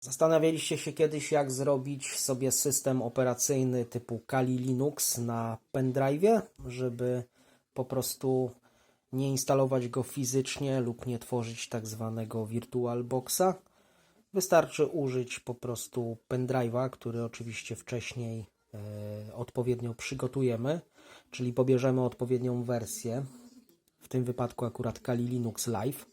Zastanawialiście się kiedyś, jak zrobić sobie system operacyjny typu Kali Linux na pendrive'ie, żeby po prostu nie instalować go fizycznie lub nie tworzyć tak zwanego VirtualBoxa. Wystarczy użyć po prostu pendrive'a, który oczywiście wcześniej e, odpowiednio przygotujemy, czyli pobierzemy odpowiednią wersję, w tym wypadku akurat Kali Linux Live.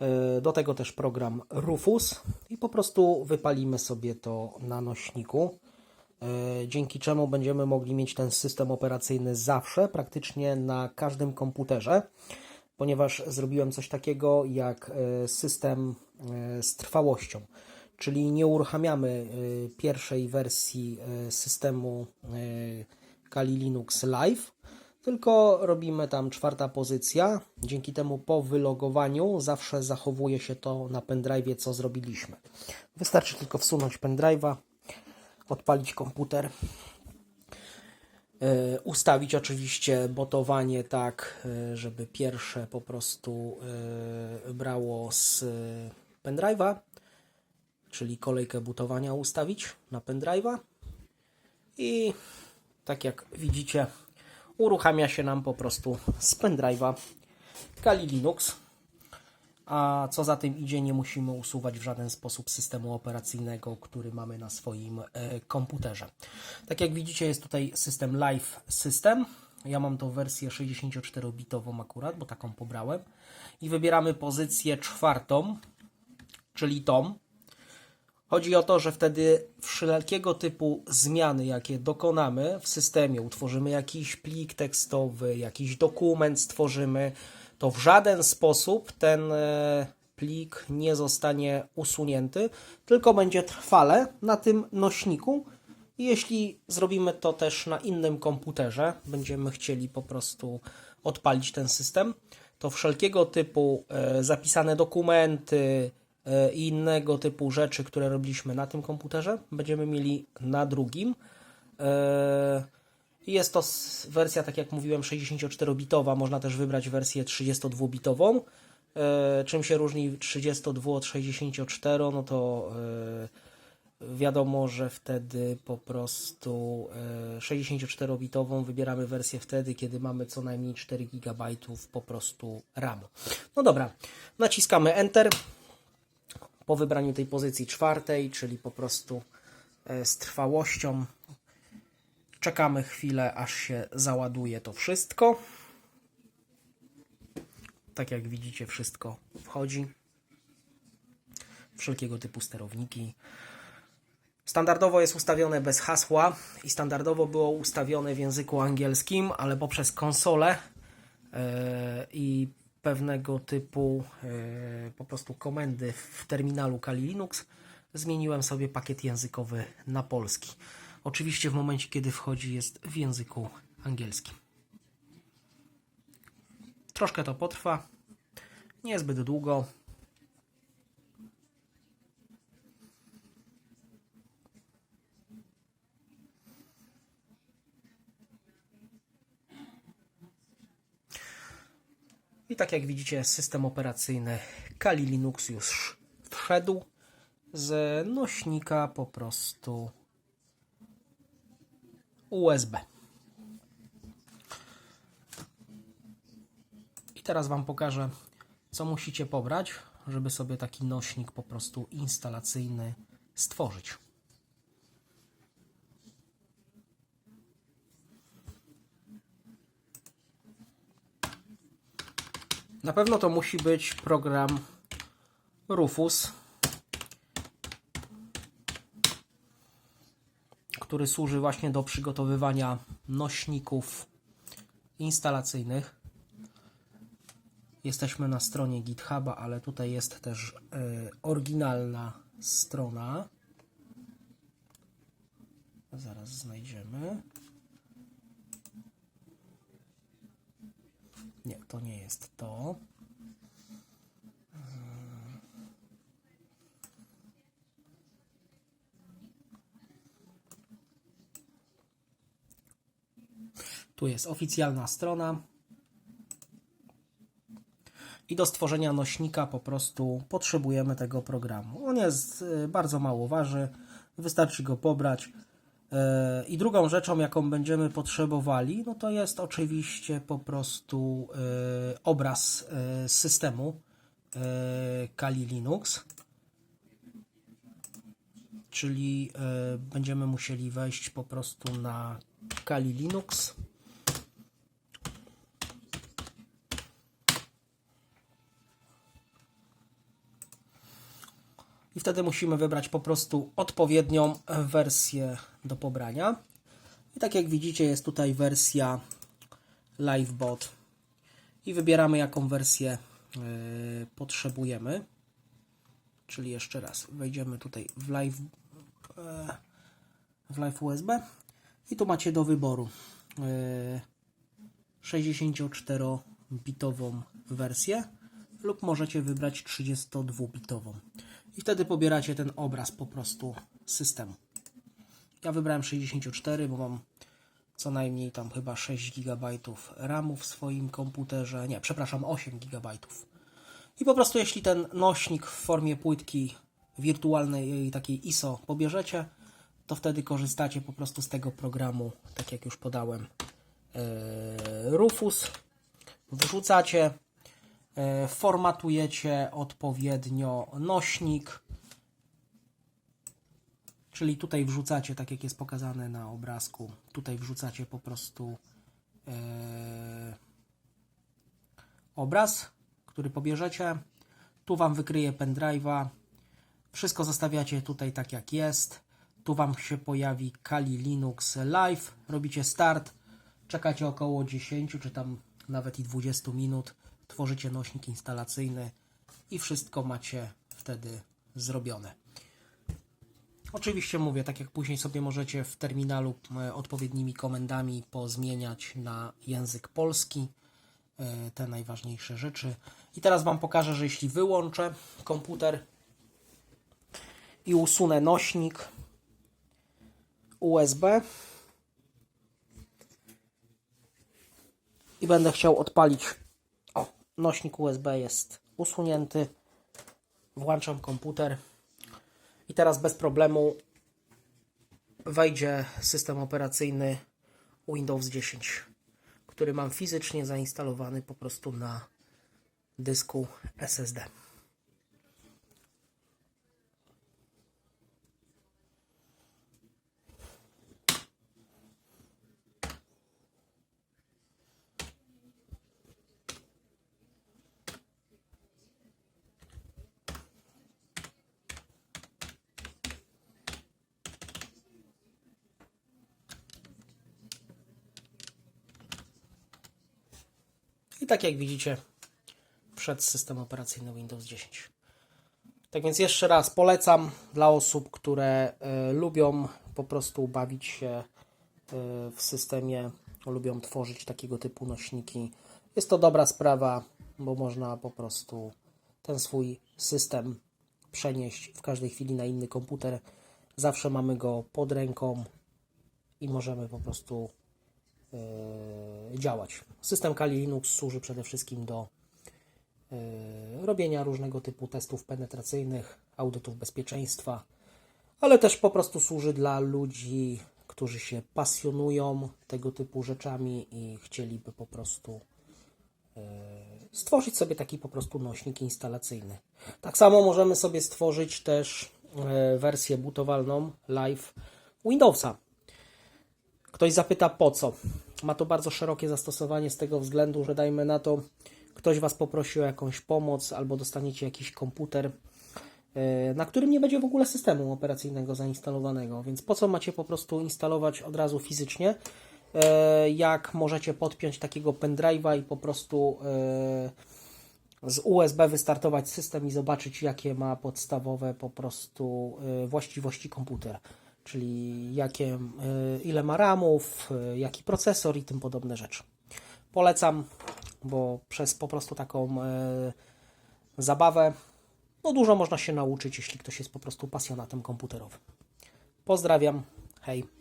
E, Do tego też program Rufus i po prostu wypalimy sobie to na nośniku, e, dzięki czemu będziemy mogli mieć ten system operacyjny zawsze, praktycznie na każdym komputerze, ponieważ zrobiłem coś takiego jak e, system z trwałością, czyli nie uruchamiamy pierwszej wersji systemu Kali Linux Live, tylko robimy tam czwarta pozycja. Dzięki temu po wylogowaniu zawsze zachowuje się to na pendrive'ie, co zrobiliśmy. Wystarczy tylko wsunąć pendrive'a, odpalić komputer, e, ustawić oczywiście botowanie tak, e, żeby pierwsze po prostu e, brało z pendrive'a, czyli kolejkę butowania ustawić na pendrive'a i tak jak widzicie uruchamia się nam po prostu z pendrive'a Kali Linux. A co za tym idzie, nie musimy usuwać w żaden sposób systemu operacyjnego, który mamy na swoim e, komputerze. Tak jak widzicie, jest tutaj system Live System. Ja mam tą wersję 64-bitową akurat, bo taką pobrałem. I wybieramy pozycję czwartą, czyli tą. Chodzi o to, że wtedy wszelkiego typu zmiany, jakie dokonamy w systemie, utworzymy jakiś plik tekstowy, jakiś dokument stworzymy, to w żaden sposób ten e, plik nie zostanie usunięty, tylko będzie trwale na tym nośniku. Jeśli zrobimy to też na innym komputerze, będziemy chcieli po prostu odpalić ten system, to wszelkiego typu e, zapisane dokumenty, i innego typu rzeczy, które robiliśmy na tym komputerze, będziemy mieli na drugim. E, Jest to wersja, tak jak mówiłem, 64-bitowa. Można też wybrać wersję 32-bitową. E, Czym się różni 32 od 64? No to e, wiadomo, że wtedy po prostu e, 64-bitową wybieramy wersję wtedy, kiedy mamy co najmniej 4 GB po prostu RAM. No dobra, naciskamy Enter po wybraniu tej pozycji czwartej, czyli po prostu e, z trwałością. Czekamy chwilę, aż się załaduje to wszystko. Tak jak widzicie, wszystko wchodzi. Wszelkiego typu sterowniki. Standardowo jest ustawione bez hasła i standardowo było ustawione w języku angielskim, ale poprzez konsolę e, i pewnego typu e, po prostu komendy w terminalu Kali Linux zmieniłem sobie pakiet językowy na polski. Oczywiście w momencie, kiedy wchodzi jest w języku angielskim. Troszkę to potrwa, niezbyt długo. Tak jak widzicie, system operacyjny Kali Linux już wszedł z nośnika po prostu USB. I teraz Wam pokażę, co musicie pobrać, żeby sobie taki nośnik po prostu instalacyjny stworzyć. Na pewno to musi być program Rufus, który służy właśnie do przygotowywania nośników instalacyjnych. Jesteśmy na stronie GitHuba, ale tutaj jest też y, oryginalna strona. Zaraz znajdziemy. Nie, to nie jest to. Tu jest oficjalna strona. I do stworzenia nośnika po prostu potrzebujemy tego programu. On jest y, bardzo mało waży, wystarczy go pobrać. E, I drugą rzeczą, jaką będziemy potrzebowali, no to jest oczywiście po prostu e, obraz e, systemu Kali Linux. Czyli będziemy musieli wejść po prostu na Kali Linux. I wtedy musimy wybrać po prostu odpowiednią wersję do pobrania. I tak jak widzicie, jest tutaj wersja LiveBot. I wybieramy, jaką wersję yy, potrzebujemy. Czyli jeszcze raz, wejdziemy tutaj w Live, yy, w live USB. I tu macie do wyboru yy, 64-bitową wersję lub możecie wybrać 32-bitową. I wtedy pobieracie ten obraz po prostu z systemu. Ja wybrałem 64, bo mam co najmniej tam chyba 6 GB RAMu w swoim komputerze. Nie, przepraszam, 8 GB. I po prostu jeśli ten nośnik w formie płytki wirtualnej takiej ISO pobierzecie, to wtedy korzystacie po prostu z tego programu, tak jak już podałem, yy, Rufus. Wrzucacie, formatujecie odpowiednio nośnik, Czyli tutaj wrzucacie, tak jak jest pokazane na obrazku, tutaj wrzucacie po prostu e, obraz, który pobierzecie. Tu Wam wykryje pendrive'a. Wszystko zostawiacie tutaj tak jak jest. Tu Wam się pojawi Kali Linux Live. Robicie start. Czekacie około 10 czy tam nawet i 20 minut. Tworzycie nośnik instalacyjny i wszystko macie wtedy zrobione. Oczywiście mówię, tak jak później sobie możecie w terminalu e, odpowiednimi komendami pozmieniać na język polski e, te najważniejsze rzeczy. I teraz Wam pokażę, że jeśli wyłączę komputer i usunę nośnik USB i będę chciał odpalić. Nośnik USB jest usunięty. Włączam komputer. I teraz bez problemu wejdzie system operacyjny Windows 10, który mam fizycznie zainstalowany po prostu na dysku SSD. Tak jak widzicie, przed system operacyjny Windows 10. Tak więc jeszcze raz polecam dla osób, które y, lubią po prostu bawić się y, w systemie, lubią tworzyć takiego typu nośniki. Jest to dobra sprawa, bo można po prostu ten swój system przenieść w każdej chwili na inny komputer. Zawsze mamy go pod ręką i możemy po prostu e, działać. System Kali Linux służy przede wszystkim do e, robienia różnego typu testów penetracyjnych, audytów bezpieczeństwa, ale też po prostu służy dla ludzi, którzy się pasjonują tego typu rzeczami i chcieliby po prostu e, stworzyć sobie taki po prostu nośnik instalacyjny. Tak samo możemy sobie stworzyć też e, wersję butowalną live Windowsa. Ktoś zapyta po co? Ma to bardzo szerokie zastosowanie z tego względu, że dajmy na to, ktoś Was poprosi o jakąś pomoc albo dostaniecie jakiś komputer, e, na którym nie będzie w ogóle systemu operacyjnego zainstalowanego. Więc po co macie po prostu instalować od razu fizycznie, e, jak możecie podpiąć takiego pendrive'a i po prostu e, z USB wystartować system i zobaczyć, jakie ma podstawowe po prostu właściwości komputer czyli jakie, y, ile ma ramów, y, jaki procesor i tym podobne rzeczy. Polecam, bo przez po prostu taką y, zabawę no dużo można się nauczyć, jeśli ktoś jest po prostu pasjonatem komputerowym. Pozdrawiam, hej.